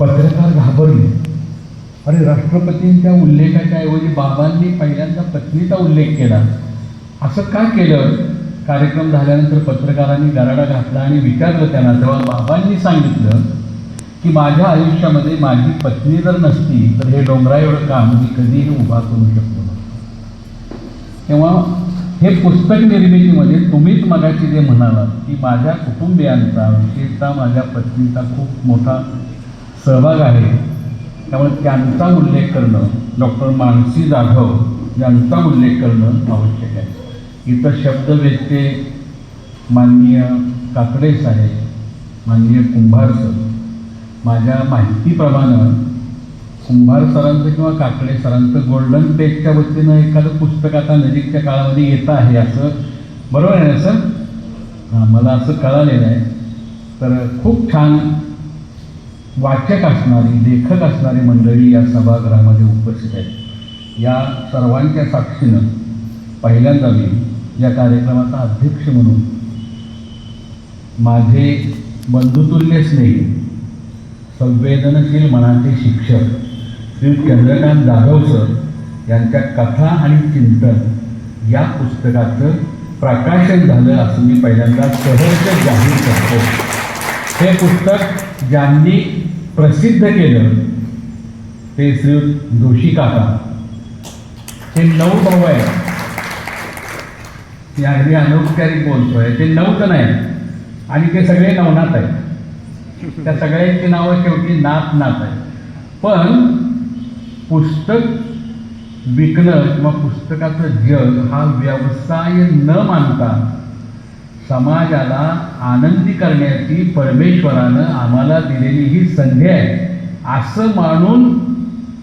पत्रकार घाबरले. अरे राष्ट्रपतींच्या उल्लेखाच्या ऐवजी बाबांनी पहिल्यांदा पत्नीचा उल्लेख केला. असं का केलं? कार्यक्रम झाल्यानंतर पत्रकारांनी दराडा घातला आणि विचारलं त्यांना. तेव्हा बाबांनी सांगितलं की माझ्या आयुष्यामध्ये माझी पत्नी जर नसती तर हे डोंगरा एवढं काम मी कधीही उभा करू शकतो तेव्हा हे पुस्तक निर्मितीमध्ये तुम्हीच मगाशी जे म्हणालात की माझ्या कुटुंबियांचा विशेषतः माझ्या पत्नीचा खूप मोठा सहभाग आहे. त्यामुळे त्यांचा उल्लेख करणं डॉक्टर मानसी जाधव यांचा उल्लेख करणं आवश्यक आहे. इथं शब्द माननीय काकडे साहेब माननीय कुंभार सर. माझ्या माहितीप्रमाणे कुंभार सरांचं किंवा काकडे सरांचं गोल्डन पेजच्या वतीनं एखादं पुस्तक आता नजीकच्या काळामध्ये येतं आहे असं बरोबर आहे ना सर? हां मला असं कळालेलं आहे. तर खूप छान वाचक असणारी लेखक असणारी मंडळी या सभागृहामध्ये उपस्थित आहेत. या सर्वांच्या साक्षीनं पहिल्यांदा मी या कार्यक्रमाचा अध्यक्ष म्हणून माझे बंधुतुल्य स्नेही संवेदनशील मनाचे शिक्षक श्री चंद्रकांत जाधव सर यांच्या कथा आणि चिंतन या पुस्तकाचं प्रकाशन झालं असं मी पहिल्यांदा सहर्ष जाहीर करतो. हे पुस्तक ज्यांनी प्रसिद्ध केलं ते श्री जोशी काका. हे नऊ भाऊ आहेत. मी अगदी अनौपचारिक बोलतोय. ते नऊ तर नाही आणि ते सगळे नवनाथ आहेत. त्या सगळ्यांची नावं शेवटी नाथ नाथ आहे पण पुस्तक विकणं किंवा पुस्तकाचं जग हा व्यवसाय न मानता समाजाला आनंदी करण्याची परमेश्वरानं आम्हाला दिलेली ही संधी आहे. असं मानून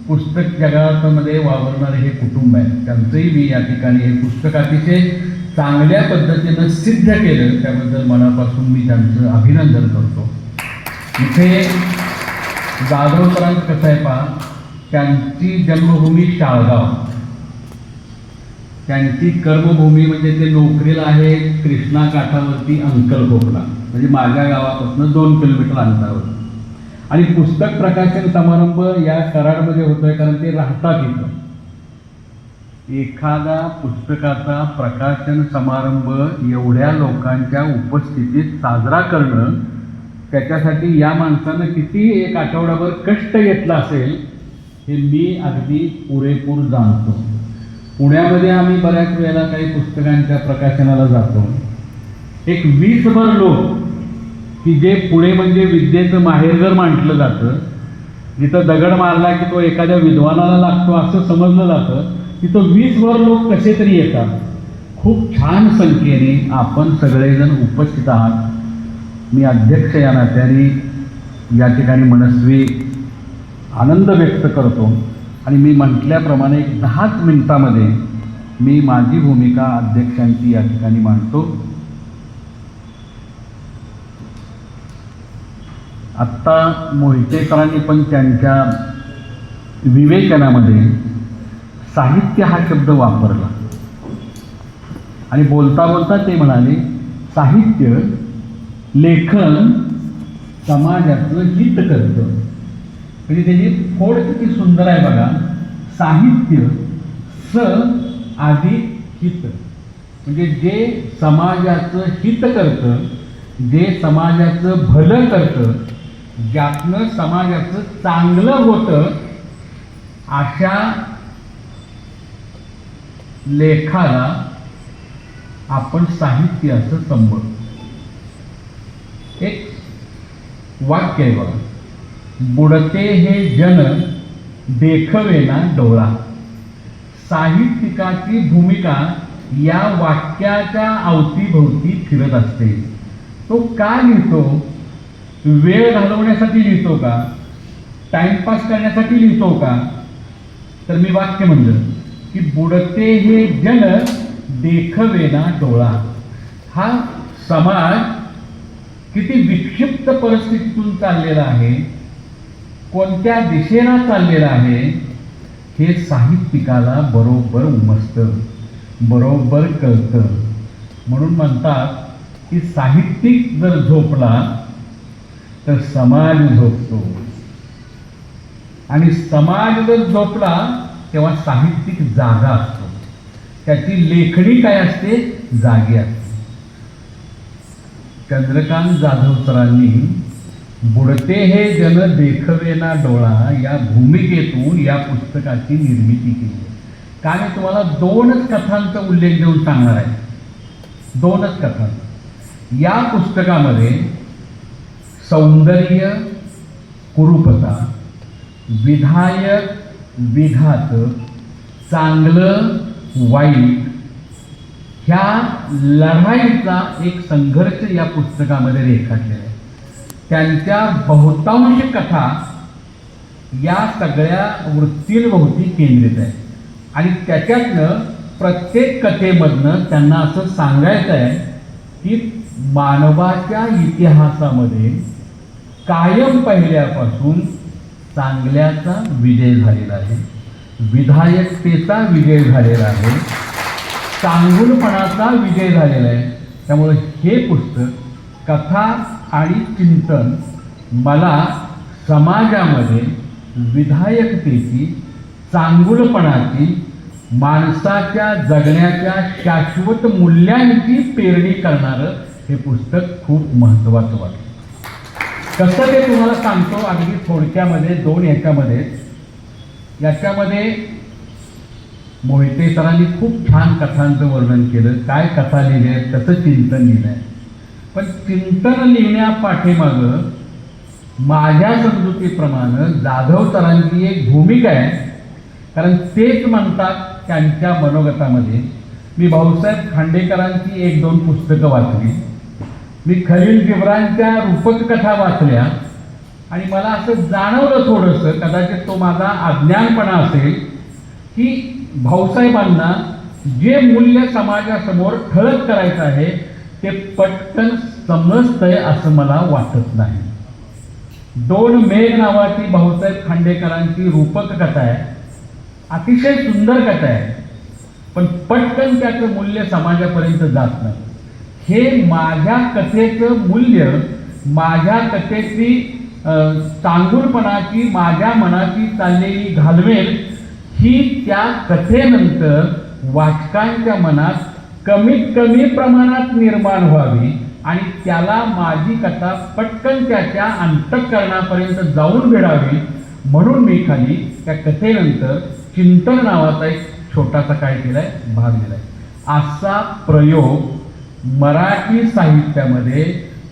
पुस्तक जगामध्ये वावरणारे हे कुटुंब आहे. त्यांचंही मी या ठिकाणी हे पुस्तक अतिशय चांगल्या पद्धतीनं सिद्ध केलं. त्याबद्दल मनापासून मी त्यांचं अभिनंदन करतो. इथे जाधव कसं आहे पहा त्यांची जन्मभूमी शाळगाव. त्यांची कर्मभूमी म्हणजे ते नोकरीला आहे कृष्णा काठावरती अंकलकोपला म्हणजे माझ्या गावापासून दोन किलोमीटर अंतरावर. आणि पुस्तक प्रकाशन समारंभ या कराडमध्ये होतोय कारण ते राहतात इथं. एखादा पुस्तकाचा प्रकाशन समारंभ एवढ्या लोकांच्या उपस्थितीत साजरा करणं त्याच्यासाठी या माणसानं किती एक आठवडाभर कष्ट घेतला असेल हे मी अगदी पुरेपूर जाणतो. पुण्यामध्ये आम्ही बऱ्याच वेळेला काही पुस्तकांच्या प्रकाशनाला जातो. एक वीसभर लोक की जे पुणे म्हणजे विद्येचं माहेरघर म्हटलं जातं जिथं दगड मारला की तो एखाद्या विद्वानाला लागतो असं समजलं जातं तिथं वीसभर लोक कसे तरी येतात. खूप छान संख्येने आपण सगळेजण उपस्थित आहात. मी अध्यक्ष या नात्याने या ठिकाणी मनस्वी आनंद व्यक्त करतो. आणि मी म्हटल्याप्रमाणे एक दहाच मिनिटामध्ये मी माझी भूमिका अध्यक्षांची या ठिकाणी मांडतो. आत्ता मोहितेकरांनी पण त्यांच्या विवेचनामध्ये साहित्य हा शब्द वापरला. आणि बोलता बोलता ते म्हणाले साहित्य लेखन समाजाचं हित करतं. म्हणजे त्याची फोड किती सुंदर आहे बघा. साहित्य स आधी हित. म्हणजे जे समाजाचं हित करतं जे समाजाचं भलं करतं ज्यातनं समाजाचं चांगलं होतं अशा लेखाला आपण साहित्य असं संबोधतो. एक वाक्य आहे बघा. बुडते हे जन देखवेना डोळा. साहित्यिकाची भूमिका या वाक्याच्या अवतीभोवती फिरत असते. तो का लिहितो? वेळ घालवण्यासाठी लिहितो का? टाइमपास करण्यासाठी लिहितो का? तर मी वाक्य म्हणलं की बुडते हे जन देखवेना डोळा. हा समाज किती विक्षिप्त परिस्थितीतून चाललेला आहे. कोणत्या दिशेला चाललेला आहे? हे साहित्यिकाला बरोबर उमजतं बरोबर कळतं. म्हणून म्हणतात की साहित्यिक जर झोपला तर समाज झोपतो. आणि समाज जर झोपला तेव्हा साहित्यिक जागा असतो. त्याची लेखणी काय असते? जागी असते. चंद्रकांत जाधव सरांनी बुडते हे जन देखवेना डोळा या भूमिकेतून या पुस्तकाची निर्मिती केली. का मी तुम्हाला दोनच कथांचा उल्लेख देऊन सांगणार आहे. दोनच कथा या पुस्तकामध्ये सौंदर्य कुरूपता विधायक विघात चांगलं वाईट ह्या लढाईचा एक संघर्ष या पुस्तकामध्ये रेखाटलेला आहे. त्यांच्या बहुतांश कथा या सगळ्या वृत्तींभोवती केंद्रित आहे आणि त्याच्यातनं प्रत्येक कथेमधनं त्यांना असं सांगायचं आहे की मानवाच्या इतिहासामध्ये कायम पहिल्यापासून चांगल्याचा विजय झालेला आहे विधायकतेचा विजय झालेला आहे चांगुलपणाचा विजय झालेला आहे. त्यामुळे हे पुस्तक कथा आणि चिंतन मला समाजामध्ये विधायकतेची चांगुलपणाची माणसाच्या जगण्याच्या शाश्वत मूल्यांची पेरणी करणारं हे पुस्तक खूप महत्त्वाचं वाटतं. कसं ते तुम्हाला सांगतो अगदी थोडक्यामध्ये दोन याच्यामध्ये. याच्यामध्ये मोहिते सरांनी खूप छान कथांचं वर्णन केलं काय कथा लिहिल्या कसं चिंतन लिहिलं आहे. पण चिंतन लिहिण्या पाठीमागं माझ्या समजुतीप्रमाणे जाधव सरांची एक भूमिका आहे. कारण तेच म्हणतात त्यांच्या मनोगतामध्ये मी भाऊसाहेब खांडेकरांची एक दोन पुस्तकं वाचली. मी खलील जिब्रांच्या रूपककथा वाचल्या आणि मला असं जाणवलं थोडंसं कदाचित तो माझा अज्ञानपणा असेल की भाऊसाहेबांना जे मूल्य समाजासमोर ठळक करायचं आहे ते पटकन समजतंय असं मला वाटत नाही. दोन मेघ नावाची भाऊसाहेब खांडेकरांची रूपक कथा आहे. अतिशय सुंदर कथा आहे. पण पटकन त्याचं मूल्य समाजापर्यंत जात नाही. हे माझ्या कथेचं मूल्य माझ्या कथेची चांगुलपणाची माझ्या मनाची चाललेली घालवेल ही त्या कथेनंतर वाचकांच्या मनात कमीत कमी प्रमाणात निर्माण व्हावी आणि त्याला माझी कथा पटकन त्याच्या अंतःकरणापर्यंत जाऊन भिडावी म्हणून मी खाली त्या कथेनंतर चिंतन नावाचा एक छोटासा काय केलाय भाग दिलाय. असा प्रयोग मराठी साहित्यामध्ये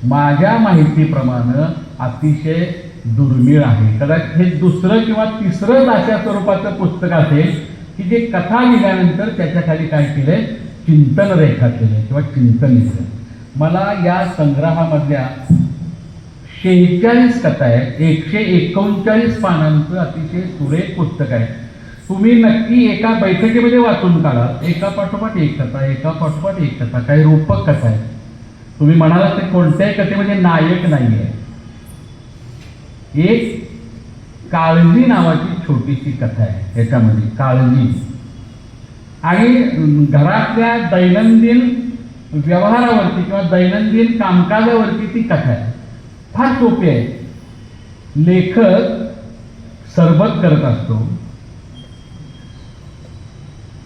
माझ्या माहितीप्रमाणे अतिशय दुर्मिळ आहे. कदाचित हे दुसरं किंवा तिसरं अशा स्वरूपाचं पुस्तक असेल की जे कथा लिहिल्यानंतर त्याच्याखाली काय केलंय चिंतन रेखाटलेलं किंवा चिंतन लिहिलं मला या संग्रहामधल्या शेहेचाळीस कथा आहेत. एकशे एकोणचाळीस पानांचं अतिशय सुरेख पुस्तक आहे. तुम्ही नक्की एका बैठकीमध्ये वाचून काढा. एका पाठोपाठ एक कथा एका पाठोपाठ एक कथा. काही रूपक कथा आहे तुम्ही म्हणाला ते कोणत्याही कथेमध्ये नायक नाही आहे एक काळजी नावाची छोटीशी कथा आहे याच्यामध्ये. काळजी. आणि घरातल्या दैनंदिन व्यवहारावरती किंवा दैनंदिन कामकाजावरती ती कथा आहे. फार सोपी आहे. लेखक सरबत करत असतो.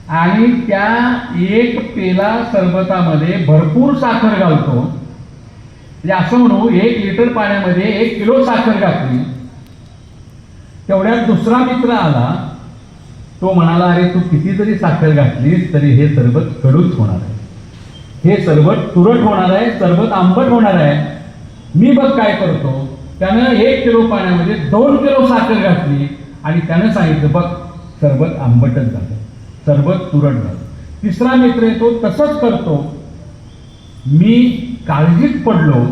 आणि त्या एक पेला सरबतामध्ये भरपूर साखर घालतो. म्हणजे असं म्हणू एक लिटर पाण्यामध्ये एक किलो साखर घातली. तेवढ्यात दुसरा मित्र आला. तो म्हणाला अरे तू किती जरी साखर घातलीस तरी हे सरबत कडूच होणार आहे. हे सरबत तुरट होणार आहे सरबत आंबट होणार आहे. मी बघ काय करतो. त्यानं एक किलो पाण्यामध्ये दोन किलो साखर घातली आणि त्यानं सांगितलं बघ सरबत आंबटच झालं सरबत तुरट झालं. तिसरा मित्र येतो तसंच करतो. मी काळजीत पडलो.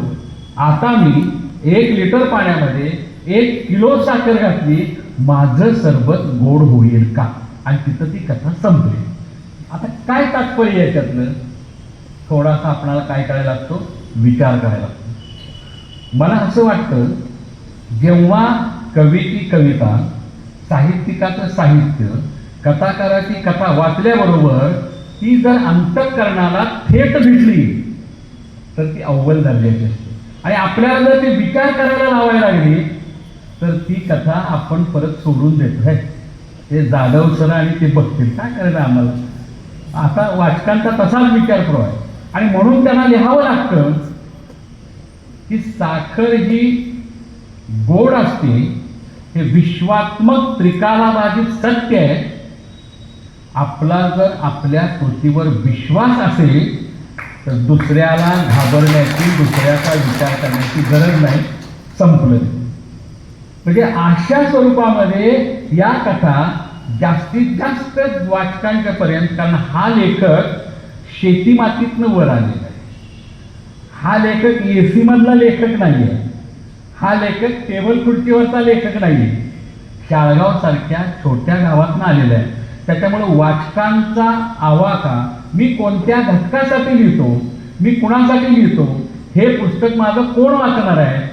आता मी एक लिटर पाण्यामध्ये एक किलो साखर घातली माझं सरबत गोड होईल का? आणि तिथं ती कथा संपली. आता काय तात्पर्य याच्यातलं थोडासा आपणाला काय करायला लागतो? विचार करायला लागतो. मला असं वाटतं जेव्हा कवीची कविता साहित्यिकाचं साहित्य कथाकाराची कथा वाचल्याबरोबर ती जर अंतःकरणाला थेट भेटली तर ती अव्वल दर्जाची असते. आणि आपल्याला जर ते विचार करायला लावायला लागली तर ती कथा आपण परत सोडून देतो आहे ते जाधव सर आणि ते बघतील. काय करायचं आम्हाला? आता वाचकांचा तसाच विचार करू आहे. आणि म्हणून त्यांना लिहावं लागतं की साखर ही गोड असते हे विश्वात्मक त्रिकालाबाधित सत्य आहे. आपला जर आपल्या कृतीवर विश्वास असेल तर दुसऱ्याला घाबरण्याची दुसऱ्याचा विचार करण्याची गरज नाही. संपलं म्हणजे अशा स्वरूपामध्ये या कथा जास्तीत जास्त वाचकांच्या पर्यंत कारण हा लेखक शेतीमातीतनं वर आलेला आहे. हा लेखक एसी मधला लेखक नाही आहे हा लेखक टेबल खुर्चीवरचा लेखक नाही आहे शाळगाव सारख्या छोट्या गावातनं आलेला आहे. त्याच्यामुळे वाचकांचा आवाका मी कोणत्या घटकासाठी लिहितो मी कुणासाठी लिहितो हे पुस्तक माझं कोण वाचणार आहे?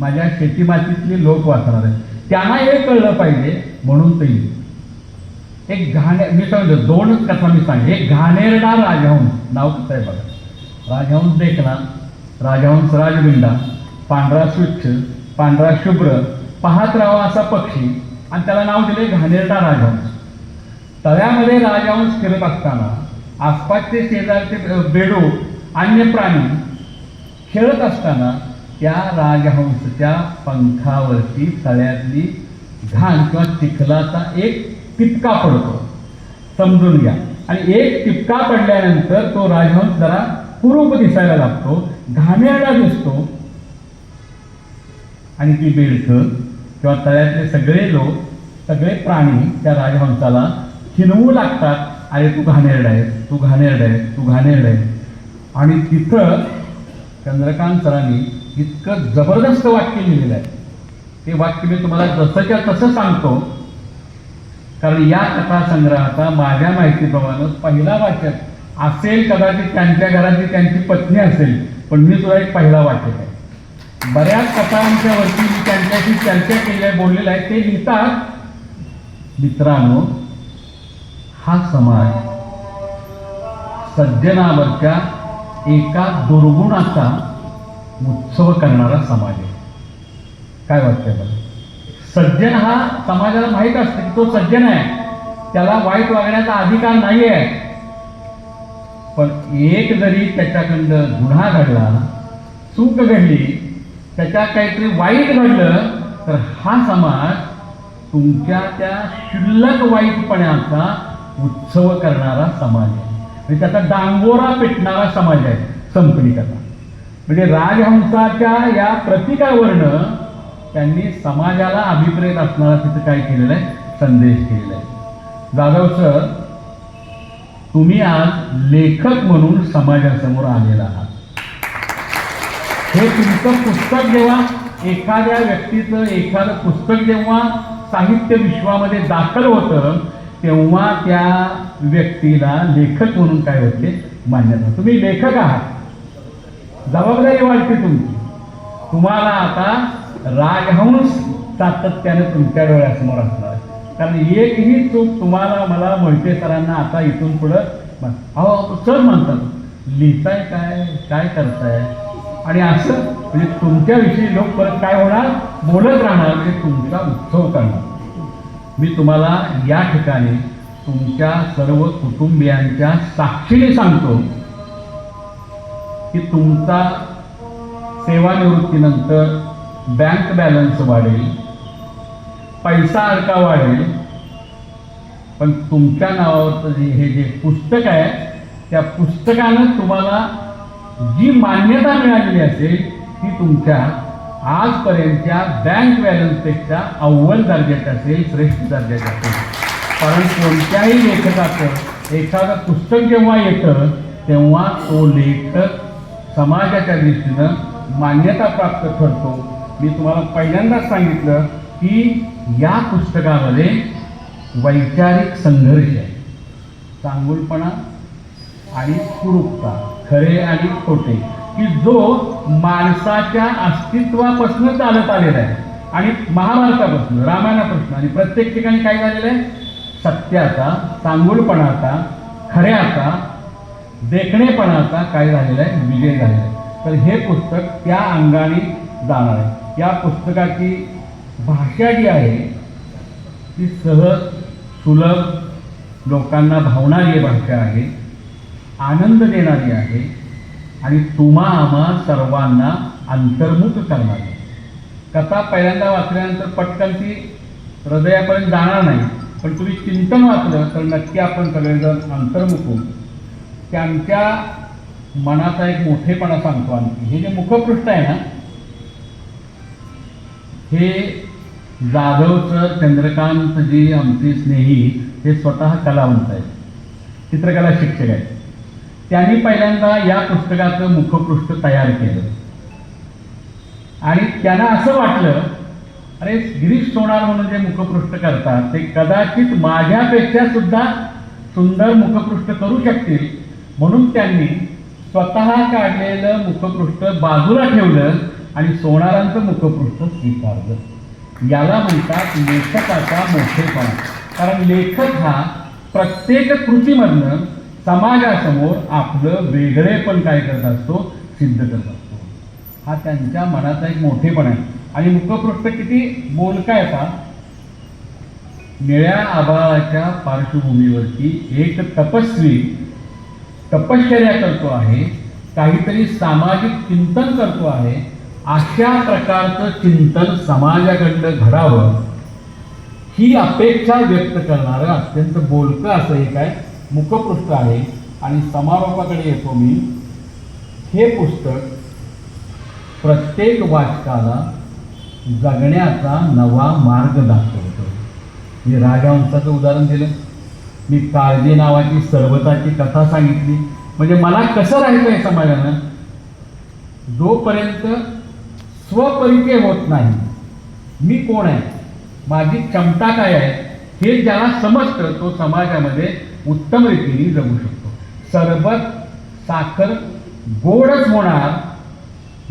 माझ्या शेतीमातीतले लोक वाचणार आहेत. त्यांना हे कळलं पाहिजे म्हणून ते एक घाणे मी सांगतो दोनच कथा मी सांगे एक घाणेरडा राजहंस नाव कसं आहे बघा. राजहंस देखना राजहंस राजबिंडा पांढरा स्वच्छ पांढरा शुभ्र पाहत राहावा असा पक्षी आणि त्याला नाव दिले घाणेरडा राजहंस. तळ्यामध्ये राजहंस फिरत असताना आसपासचे शेजारचे बेडू अन्य प्राणी खेळत असताना त्या राजहंसच्या पंखावरती तळ्यातली घाण किंवा चिखलाचा एक टिपका पडतो. समजून घ्या. आणि एक टिपका पडल्यानंतर तो राजहंस जरा कुरूप दिसायला लागतो घाणेरडा दिसतो. आणि ती बेडकं किंवा तळ्यातले सगळे लोक सगळे प्राणी त्या राजहंसाला हिनवू लागतात. अरे तू घाणेरडा आहे तू घाणेरडा आहे तू घाणेरडा आहे आणि तिथं चंद्रकांत सरांनी इतकं जबरदस्त वाक्य लिहिलेलं आहे. ते वाक्य मी तुम्हाला जसंच्या तसं सांगतो. कारण या कथा संग्रहाचा माझ्या माहितीप्रमाणे पहिला वाचक असेल कदाचित त्यांच्या घरातली त्यांची पत्नी असेल पण मी सुद्धा एक पहिला वाचक आहे. बऱ्याच कथांच्या वरती मी त्यांच्याशी चर्चा केली आहे बोललेलं आहे. ते लिहितात मित्रांनो हा समाज सज्जनावरच्या एका दुर्गुणाचा उत्सव करणारा समाज आहे. काय वाटतंय मला? सज्जन हा समाजाला माहीत असतं की तो सज्जन आहे. त्याला वाईट वागण्याचा अधिकार नाही आहे पण एक जरी त्याच्याकडं गुन्हा घडला चूक घडली त्याच्यात काहीतरी वाईट घडलं तर हा समाज तुमच्या त्या शुल्लक वाईटपणाचा उत्सव करणारा समाज आहे. म्हणजे त्याचा डांगोरा पेटणारा समाज आहे संपली कथा. म्हणजे राजहंसाच्या या प्रतिकावरनं त्यांनी समाजाला अभिप्रेत असणारा तिथं काय केलेलं आहे? संदेश केलेला आहे. जाधव सर तुम्ही आज लेखक म्हणून समाजासमोर आलेला आहात. हे तुमचं पुस्तक जेव्हा एखाद्या व्यक्तीचं एखादं पुस्तक जेव्हा साहित्य विश्वामध्ये दाखल होतं तेव्हा त्या व्यक्तीला लेखक म्हणून काय होते? मान्यता. तुम्ही लेखक आहात. जबाबदारी वाटते तुमची. तुम्हाला आता राजहंस सातत्याने तुमच्या डोळ्यासमोर असणार. कारण एकही चूक तुम्हाला मला मोहिते सरांना आता इथून पुढं अहो सर म्हणतात लिहिताय काय? काय करताय? आणि असं म्हणजे तुमच्याविषयी लोक परत काय होणार? बोलत राहणार म्हणजे तुमचा उत्सव करणार. मी तुम्हाला या ठिकाणी तुमच्या सर्व कुटुंबियांच्या साक्षीने सांगतो. की तुमचा सेवानिवृत्तीनंतर बँक बॅलन्स वाढेल पैसा अडका वाढेल पण तुमच्या नावावरचं जे हे जे पुस्तक आहे त्या पुस्तकानं तुम्हाला जी मान्यता मिळालेली असेल ती तुमच्या आजपर्यंतच्या बँक बॅलन्सपेक्षा अव्वल दर्जाची असेल श्रेष्ठ दर्जाची असेल. कारण कोणत्याही लेखकाचं एखादं पुस्तक जेव्हा येतं तेव्हा तो लेखक समाजाच्या दृष्टीनं मान्यता प्राप्त ठरतो मी तुम्हाला पहिल्यांदाच सांगितलं की या पुस्तकामध्ये वैचारिक संघर्ष आहे. चांगुलपणा आणि कुरूपता खरे आणि खोटे की जो माणसाच्या अस्तित्वापासून चालत आलेला आहे आणि महाभारतापासून रामायणापासून आणि प्रत्येक ठिकाणी काय झालेलं आहे? सत्याचा चांगुलपणाचा खऱ्याचा देखणेपणाचा काय झालेला आहे? विजय झालेला आहे. तर हे पुस्तक त्या अंगाने जाणार आहे. या पुस्तकाची भाषा जी आहे ती सहज सुलभ लोकांना भावणारी भाषा आहे आनंद देणारी आहे आणि तुम्हा आम्हा सर्वांना अंतर्मुख करणारी कथा पहिल्यांदा वाचल्यानंतर पटकन ती हृदयापर्यंत जाणार नाही पण तुम्ही चिंतन वाचलं तर नक्की आपण सगळेजण अंतर्मुख होऊ. त्यांच्या मनाचा एक मोठेपणा सांगतो आणखी हे जे मुखपृष्ठ आहे ना हे जाधवचं चंद्रकांत जी आमचे स्नेही हे स्वतः कलावंत आहेत. चित्रकला शिक्षक आहेत. त्यांनी पहिल्यांदा या पुस्तकाचं मुखपृष्ठ तयार केलं. आणि त्यांना असं वाटलं अरे गिरीश सोनार म्हणून जे मुखपृष्ठ करतात ते कदाचित माझ्यापेक्षा सुद्धा सुंदर मुखपृष्ठ करू शकतील. म्हणून त्यांनी स्वतः काढलेलं मुखपृष्ठ बाजूला ठेवलं आणि सोनारांचं मुखपृष्ठ स्वीकारलं. याला म्हणतात लेखकाचा मोठेपणा. कारण लेखक हा प्रत्येक कृतीमधनं समाजासमोर आपलं वेगळेपण काय करत असतो सिद्ध करत असतो. हा त्यांच्या मनाचा एक मोठेपणा आहे. आणि मुखपृष्ठ किती बोलका येतात निळ्या आभाळाच्या पार्श्वभूमीवरती एक तपस्वी तपश्चर्या करतो आहे काहीतरी सामाजिक चिंतन करतो आहे अशा प्रकारचं चिंतन समाजाकडनं घडावं ही अपेक्षा व्यक्त करणारं अत्यंत बोलकं असं एक आहे मुखपृष्ठ आहे. आणि समारोपाकडे येतो मी. हे पुस्तक प्रत्येक वाचकाला जगण्याचा नवा मार्ग दाखवतो. मी राजहंसाचं उदाहरण दिलं. मी काळजी नावाची सर्वताची कथा सांगितली. म्हणजे मला कसं राहायचं आहे समाजानं? जोपर्यंत स्वपरिचय होत नाही मी कोण आहे? माझी क्षमता काय आहे? हे ज्याला समजतं तो समाजामध्ये उत्तम रीतीने जगू शकतो. सरबत साखर गोडच होणार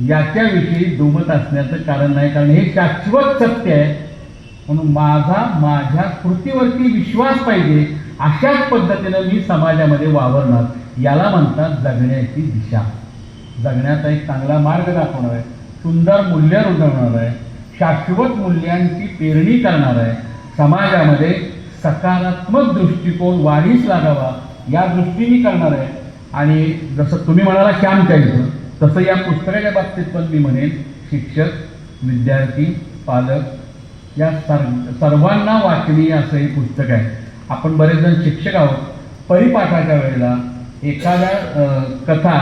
याच्याविषयी दुमत असण्याचं कारण नाही. कारण हे शाश्वत सत्य आहे. म्हणून माझा माझ्या कृतीवरती विश्वास पाहिजे. अशाच पद्धतीनं मी समाजामध्ये वावरणार याला म्हणतात जगण्याची दिशा. जगण्याचा एक चांगला मार्ग दाखवणार आहे सुंदर मूल्य रुजवणार आहे शाश्वत मूल्यांची पेरणी करणार आहे. समाजामध्ये सकारात्मक दृष्टिकोन वाढीस लागावा या दृष्टीने करणार आहे. आणि जसं तुम्ही म्हणाला श्याम चाळीचं तसं या पुस्तकाच्या बाबतीत पण मी म्हणेन शिक्षक विद्यार्थी पालक या सर सर्वांना वाचनीय असं हे पुस्तक आहे. आपण बरेच जण शिक्षक आहोत परिपाठाच्या वेळेला एखाद्या कथा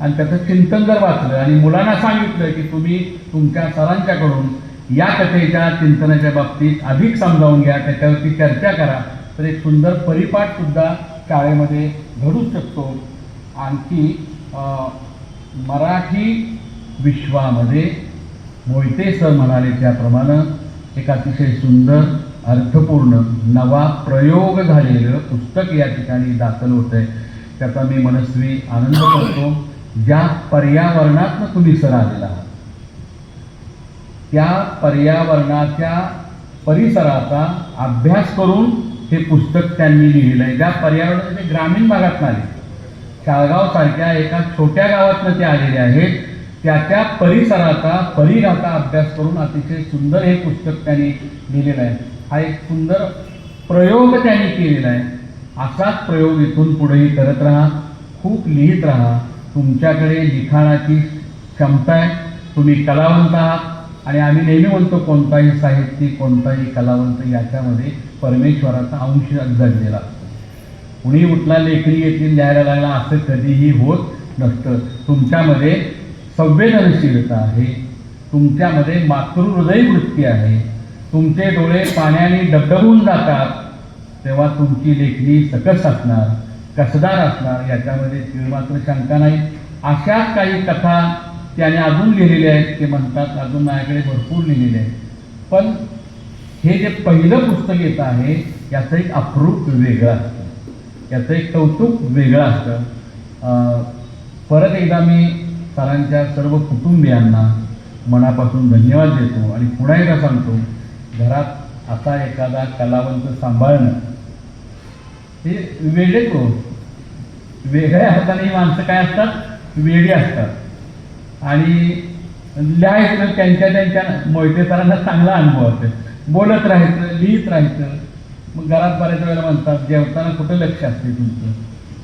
आणि त्याचं चिंतन जर वाचलं आणि मुलांना सांगितलं की तुम्ही तुमच्या सरांच्याकडून या कथेच्या चिंतनाच्या बाबतीत अधिक समजावून घ्या त्याच्यावरती चर्चा करा तर एक सुंदर परिपाठसुद्धा शाळेमध्ये घडू शकतो. आणखी मराठी विश्वामध्ये मोहिते सर म्हणाले त्याप्रमाणे एक अतिशय सुंदर अर्थपूर्ण नवा प्रयोग झालेलं पुस्तक या ठिकाणी दाखल होत आहे त्याचा मी मनस्वी आनंद करतो. ज्या पर्यावरणातनं तुम्ही सर आलेला आहात त्या पर्यावरणाच्या परिसराचा अभ्यास करून हे पुस्तक त्यांनी लिहिलं आहे ज्या पर्यावरणाचे ग्रामीण भागात आले शाळगाव सारख्या एका छोट्या गावातनं ते आलेले आहेत त्या त्या परिसराचा परिघाचा अभ्यास करून अतिशय सुंदर हे पुस्तक त्यांनी लिहिलेलं आहे. हा एक सुंदर प्रयोग त्यांनी केलेला आहे. असाच प्रयोग इथून पुढेही करत राहा. खूप लिहित राहा. तुमच्याकडे लिखाणाची क्षमता आहे. तुम्ही कलावंत आहात. आणि आम्ही नेहमी म्हणतो कोणताही साहित्यिक कोणताही कलावंत याच्यामध्ये परमेश्वराचा अंश जडलेला असतो कुणी उठला लेखणी येतील लिहायला लागला असं कधीही होत नसतं. तुमच्यामध्ये संवेदनशीलता आहे. तुमच्यामध्ये मातृहृदय वृत्ती आहे. तुमचे डोळे पाण्याने डबडबून जातात तेव्हा तुमची लेखणी सकस असणार कसदार असणार याच्यामध्ये तीळमात्र शंका नाही. अशाच काही कथा त्याने अजून लिहिलेल्या आहेत ते म्हणतात अजून माझ्याकडे भरपूर लिहिलेले आहेत. पण हे जे पहिलं पुस्तक येतं आहे याचं एक अप्रूप वेगळं असतं. याचं एक कौतुक वेगळं असतं. परत एकदा मी सरांच्या सर्व कुटुंबियांना मनापासून धन्यवाद देतो आणि पुन्हा एकदा सांगतो घरात असा एखादा कलावंत सांभाळणं हे वेगळे हो वेगळ्या हाताने माणसं काय असतात? वेगळी असतात. आणि लिहायचं त्यांच्या त्यांच्या मोहिते सरांना चांगला अनुभव असेल. बोलत राहायचं लिहित राहायचं. मग घरात बऱ्याच वेळेला म्हणतात जेवताना कुठं लक्ष असते तुमचं?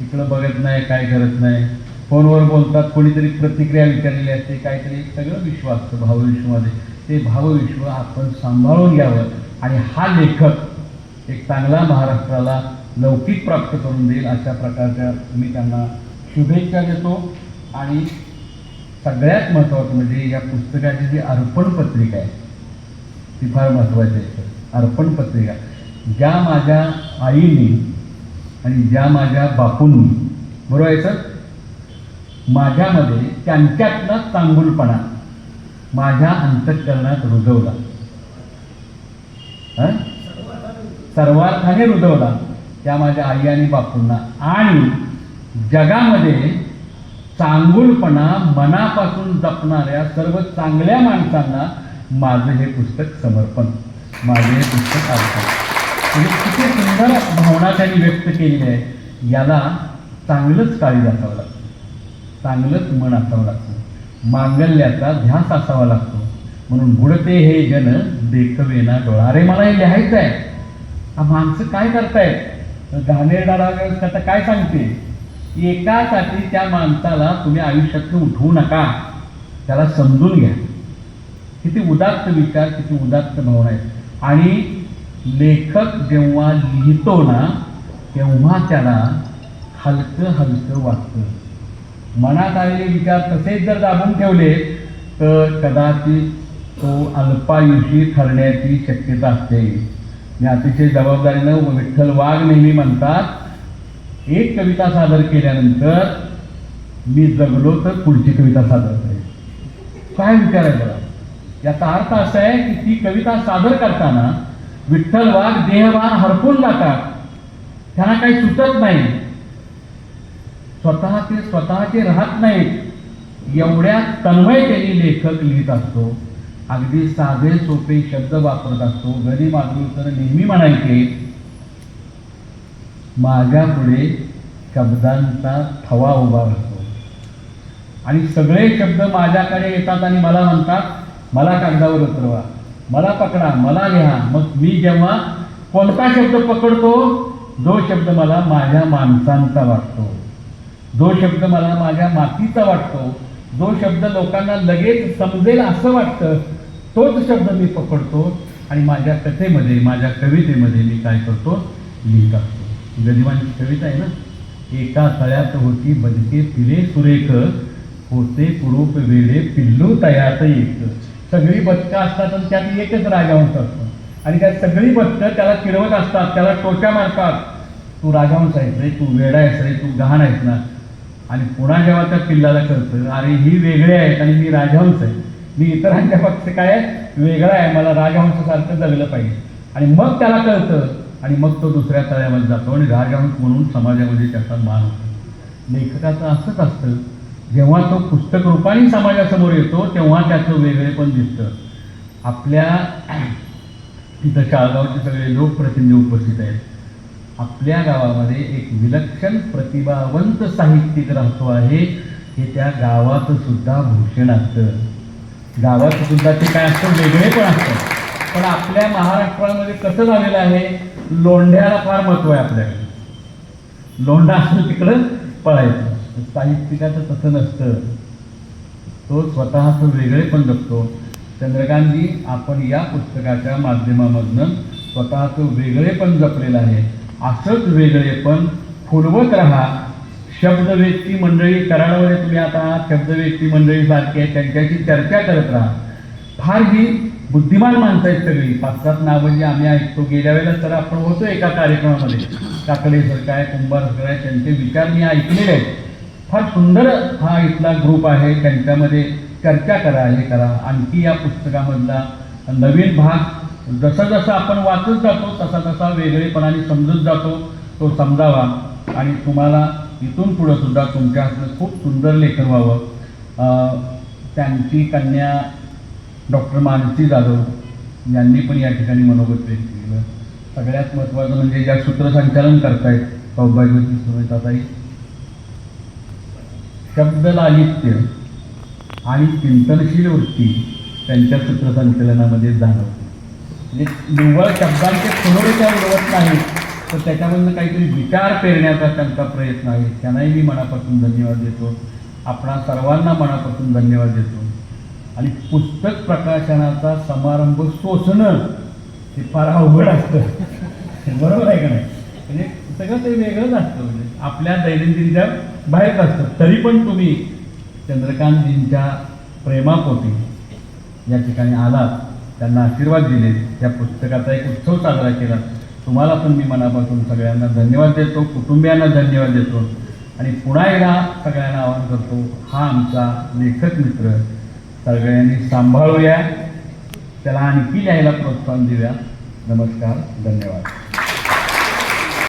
इकडं बघत नाही काय करत नाही. फोनवर बोलतात कोणीतरी प्रतिक्रिया विचारलेली असते काहीतरी सगळं विश्व असतं भावविश्वामध्ये. ते भावविश्व आपण सांभाळून घ्यावं. आणि हा लेखक एक चांगला महाराष्ट्राला लौकिक प्राप्त करून देईल अशा प्रकारच्या मी त्यांना शुभेच्छा देतो. आणि सगळ्यात महत्त्वाचं म्हणजे या पुस्तकाची जी अर्पण पत्रिका आहे ती फार महत्त्वाची आहे. अर्पण पत्रिका. ज्या माझ्या आईने आणि ज्या माझ्या बापूंनी बरोबर आहे सर? माझ्यामध्ये त्यांच्यातला चांगुलपणा माझ्या अंतःकरणात रुजवला. सर्वार्थाने रुजवला. त्या माझ्या आई आणि बापूंना. आणि जगामध्ये चांगुलपणा मनापासून जपणाऱ्या सर्व चांगल्या माणसांना माझं हे पुस्तक समर्पण. माझे हे पुस्तक अर्पण म्हणजे किती सुंदर भावना त्यांनी व्यक्त केलेली आहे याला चांगलंच काळी असावं लागतं चांगलंच मन असावं लागतं मांगल्याचा ध्यास असावा लागतो. म्हणून बुडते हे जन देखवेना डोळा. अरे मला हे लिहायचं आहे हा माणसं काय करतायत? घाणेरडारा आता काय सांगते? एकासाठी त्या माणसाला तुम्ही आयुष्यातून उठवू नका. त्याला समजून घ्या. किती उदात्त विचार किती उदात्त भावना आहेत. आणि लेखक जेव्हा लिहितो ना तेव्हा त्याला हलकं हलकं वाटतं. मनात आलेले विचार तसेच जर दाबून ठेवले तर कदाचित तो अल्पायुषी ठरण्याची शक्यता असते. मी अतिशय जबाबदारीनं विठ्ठल वाघ नेहमी म्हणतात एक कविता सादर केल्यानंतर मी जगलो तर पुढची कविता सादर करेन. काय विचार आहे बघा याचा अर्थ असा आहे की ती कविता सादर करताना विठ्ठल वाघ देहभान हरपून जातात. त्यांना काही सुचत नाही. स्वतः ते स्वतःचे राहत नाहीत. एवढ्या तन्मयतेने लेखक लिहित असतो. अगदी साधे सोपे शब्द वापरत असतो. गरी तर नेहमी म्हणायचे माझ्या पुढे शब्दांचा थवा उभा असतो. आणि सगळे शब्द माझ्याकडे येतात आणि मला म्हणतात मला कागदावर उतरवा मला पकडा मला लिहा. मग मी जेव्हा कोणता शब्द पकडतो जो शब्द मला माझ्या माणसांचा वाटतो. जो शब्द मला माझ्या मातीचा वाटतो जो शब्द लोकांना लगेच समजेल असं वाटतं तोच शब्द मी पकडतो आणि माझ्या कथेमध्ये माझ्या कवितेमध्ये मी काय करतो? लिहित असतो. गदिमांची कविता आहे ना? एका तळ्यात होती बदके फिरे सुरेख होते कुरूप वेळे पिल्लू तयात एक. सगळी बदकं असतात आणि त्यात एकच राजावंश असतो. आणि त्या सगळी बदकं त्याला चिरवत असतात त्याला टोच्या मारतात. तू राजावंश आहेस रे तू वेडा आहेस रे तू गहाण आहेस ना आणि पुन्हा जेव्हा त्या पिल्लाला कळतं अरे ही वेगळे आहेत आणि मी राजहंस आहे. मी इतरांच्या पक्ष काय आहे? वेगळा आहे. मला राजहंसासारखं जगलं पाहिजे. आणि मग त्याला कळतं आणि मग तो दुसऱ्या तळ्यामध्ये जातो आणि राजहंस म्हणून समाजामध्ये त्याचा मान होतो. लेखकाचं असंच असतं जेव्हा तो पुस्तक रूपाने समाजासमोर येतो तेव्हा त्याचं वेगळे पण दिसतं. आपल्या तिथं शाळगावचे सगळे लोकप्रतिनिधी उपस्थित आहेत. आपल्या गावामध्ये एक विलक्षण प्रतिभावंत साहित्यिक राहतो आहे हे त्या गावाचं सुद्धा भूषण असतं. गावाचं सुद्धा ते काय असतं वेगळे पण असतं. पण आपल्या महाराष्ट्रामध्ये कसं झालेलं आहे लोंढ्याला फार महत्त्व आहे आपल्याकडे. लोंढा असं तिकडं पळायचं साहित्यिकाचं तसं नसतं. तो स्वतःचं वेगळेपण जपतो चंद्रकांतजी आपण या पुस्तकाच्या माध्यमामधनं स्वतःचं वेगळे पण जपलेलं आहे. असंच वेगळेपण फुलवत राहा. शब्दव्यक्ती मंडळी कराडावर तुम्ही आता शब्दव्यक्ती मंडळी सारखे आहे त्यांच्याशी चर्चा करत राहा. फार ही बुद्धिमान माणसं आहेत सगळी. पाच सात नावं जी आम्ही ऐकतो गेल्या वेळेला तर आपण होतो एका कार्यक्रमामध्ये. काकडे सर काय कुंभार सर आहे त्यांचे विचार मी ऐकलेले आहेत. फार सुंदर हा इथला ग्रुप आहे त्यांच्यामध्ये चर्चा करा हे करा. आणखी या पुस्तकामधला नवीन भाग जसं जसं आपण वाचत जातो तसा तसा वेगळेपणाने समजत जातो तो समजावा. आणि तुम्हाला इथून पुढं सुद्धा तुमच्या हातनं खूप सुंदर लेखन व्हावं. त्यांची कन्या डॉक्टर मानसी जाधव यांनी पण या ठिकाणी मनोगत व्यक्त केलं. सगळ्यात महत्त्वाचं म्हणजे ज्या सूत्रसंचालन करतायत सौभाग्यवती सुमिताताई शब्द लालित्य आणि चिंतनशील वृत्ती त्यांच्या सूत्रसंचलनामध्ये जाणवते. म्हणजे निव्वळ शब्दांचे खुणोरे त्या उडवत नाहीत. तर त्याच्यामधनं काहीतरी विचार पेरण्याचा त्यांचा प्रयत्न आहे. त्यांनाही मी मनापासून धन्यवाद देतो. आपणा सर्वांना मनापासून धन्यवाद देतो. आणि पुस्तक प्रकाशनाचा समारंभ सोसणं हे फार अवघड असतं. बरोबर आहे का नाही? म्हणजे सगळं ते वेगळंच असतं. म्हणजे आपल्या दैनंदिनच्या बाहेर असतं तरी पण तुम्ही चंद्रकांतजींच्या प्रेमापोटी या ठिकाणी आलात. त्यांना आशीर्वाद दिले. त्या पुस्तकाचा एक उत्सव साजरा केला. तुम्हाला पण मी मनापासून सगळ्यांना धन्यवाद देतो कुटुंबियांना धन्यवाद देतो. आणि पुन्हा एकदा सगळ्यांना आवाहन करतो हा आमचा लेखक मित्र सगळ्यांनी सांभाळूया. त्याला आणखी लिहायला प्रोत्साहन देऊया. नमस्कार धन्यवाद.